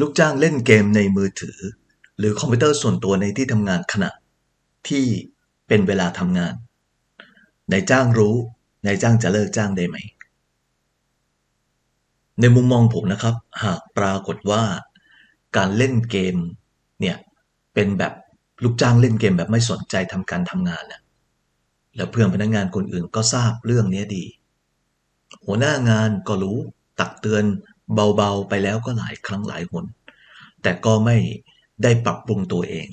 ลูกจ้างเล่นเกมในมือถือ หรือคอมพิวเตอร์ส่วนตัวในที่ทำงานขณะ ที่เป็นเวลาทำงานนายจ้างรู้นายจ้างจะเลิกจ้างได้ไหม ในมุมมองผมนะครับ หากปรากฏว่า การเล่นเกมเนี่ยเป็นแบบลูกจ้างเล่นเกมแบบไม่สนใจทำการทำงานนะแล้วเพื่อนพนักงานคนอื่นก็ทราบเรื่องนี้ดี หัวหน้างานก็รู้ตักเตือน เบาๆไปแล้วก็หลายครั้งหลายหน แต่ก็ไม่ได้ปรับปรุงตัวเอง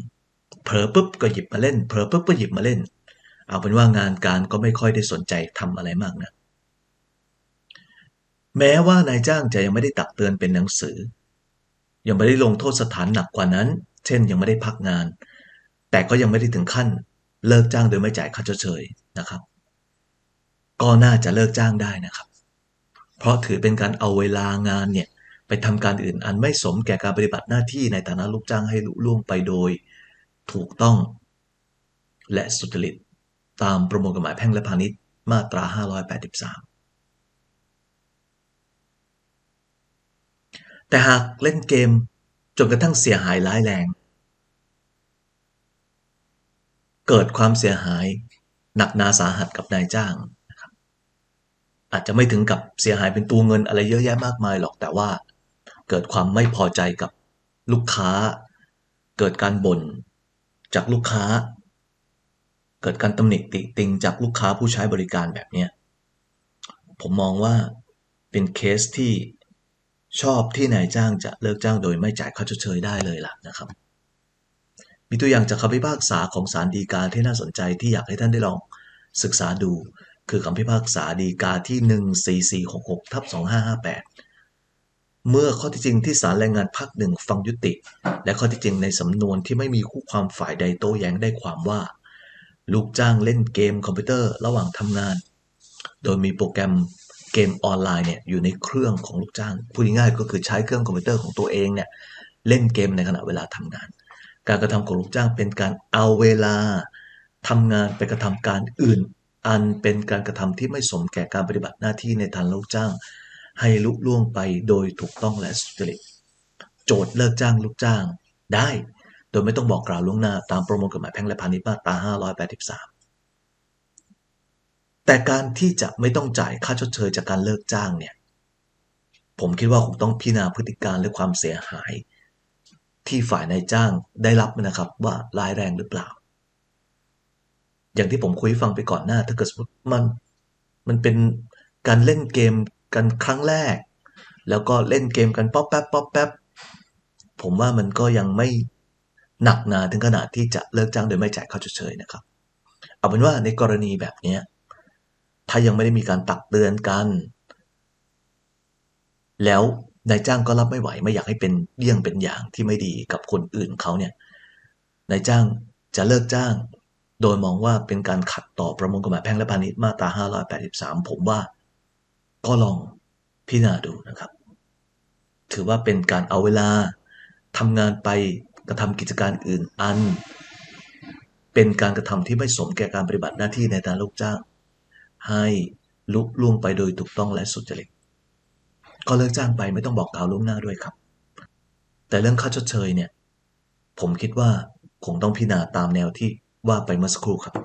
เผลอปุ๊บก็หยิบมาเล่น เผลอปุ๊บก็หยิบมาเล่น เอาเป็นว่างานการก็ไม่ค่อยได้สนใจทำอะไรมากนะแม้ว่านายจ้างจะยังไม่ได้ตักเตือนเป็นหนังสือ ยังไม่ได้ลงโทษสถานหนักกว่านั้น เช่นยังไม่ได้พักงาน แต่ก็ยังไม่ได้ถึงขั้น เลิกจ้างโดยไม่จ่ายค่าชดเชยนะครับ ก็น่าจะเลิกจ้างได้นะครับ เพราะถือเป็นการเอาเวลางานเนี่ยไปทำการอื่นอันไม่สมแก่การปฏิบัติหน้าที่ในฐานะลูกจ้างให้ลุล่วงไปโดย ถูกต้อง และสุจริตตามประมวลกฎหมายแพ่งและพาณิชย์มาตรา 583 แต่หากเล่นเกมจนกระทั่งเสียหายร้ายแรง เกิดความเสียหายหนักหนาสาหัสกับนายจ้าง อาจจะไม่ถึงกับเสียหายเป็นตัวเงินอะไรเยอะแยะมากมายหรอกแต่ว่า เกิดความไม่พอใจกับลูกค้า เกิดการบ่นจากลูกค้า เกิดการตำหนิติติงจากลูกค้าผู้ใช้บริการแบบนี้ผมมองว่าเป็นเคสที่ชอบที่นายจ้างจะเลิกจ้างโดยไม่จ่ายค่าชดเชยได้เลยล่ะนะครับ มีตัวอย่างจากคำพิพากษาของศาลฎีกาที่น่าสนใจที่อยากให้ท่านได้ลองศึกษาดู คือคำพิพากษาฎีกาที่ 14466ทับ2558 เมื่อข้อที่จริงที่ศาลแรงงานภาคหนึ่งฟังยุติ และข้อที่จริงในสำนวนที่ไม่มีคู่ความฝ่ายใดโต้แย้งได้ความว่า ลูกจ้างเล่นเกมคอมพิวเตอร์ระหว่างทำงาน โดยมีโปรแกรมเกมออนไลน์เนี่ยอยู่ในเครื่องของลูกจ้างพูดง่ายๆก็คือใช้เครื่องคอมพิวเตอร์ของตัวเองเนี่ยเล่นเกมในขณะเวลาทำงาน การกระทำของลูกจ้างเป็นการเอาเวลาทำงานไปกระทำการอื่น อันเป็นการกระทำที่ไม่สมแก่การปฏิบัติหน้าที่ในฐานลูกจ้าง ให้ลุล่วงไปโดยถูกต้องและสุจริต โจทย์เลิกจ้างลูกจ้าง ได้ โดยไม่ต้องบอกกล่าวล่วงหน้าตามประมวลกฎหมายแพ่งและพาณิชย์มาตรา 583 แต่การที่จะไม่ต้องจ่ายค่าชดเชยจากการเลิกจ้างเนี่ย ผมคิดว่าคงต้องพิจารณาพฤติการและความเสียหาย ที่ฝ่ายนายจ้างได้รับนะครับว่าร้ายแรงหรือเปล่า อย่างที่ผมคุยฟังไปก่อนหน้า ถ้าเกิดสมมติมันมันเป็นการเล่นเกมกันครั้งแรก แล้วก็เล่นเกมกันป๊อปแป๊บป๊อปแป๊บผมว่ามันก็ยังไม่หนักหนาถึงขนาดที่จะเลิกจ้างโดยไม่จ่ายค่าชดเชยนะครับ เอาเป็นว่าในกรณีแบบนี้ถ้ายังไม่ได้มีการตักเตือนกัน แล้วนายจ้างก็รับไม่ไหวไม่อยากให้เป็นเยี่ยงเป็นอย่างที่ไม่ดีกับคนอื่นเขาเนี่ยนายจ้างจะเลิกจ้าง โดยมองว่าเป็นการขัดต่อประมวลกฎหมายแพ่งและพาณิชย์มาตรา 583 ผมว่าก็ลองพิจารณาดูนะครับ ถือว่าเป็นการเอาเวลาทำงานไปกระทำกิจการอื่นอัน เป็นการกระทำที่ไม่สมแก่การปฏิบัติหน้าที่ในฐานะลูกจ้าง ให้ลุล่วงไปโดยถูกต้องและสุจริตก็เลิกจ้างไปไม่ต้องบอกกล่าวล่วงหน้าด้วยครับ แต่เรื่องค่าชดเชยเนี่ย ผมคิดว่าคงต้องพิจารณาตามแนวที่ ว่าไปเมื่อสักครู่ครับ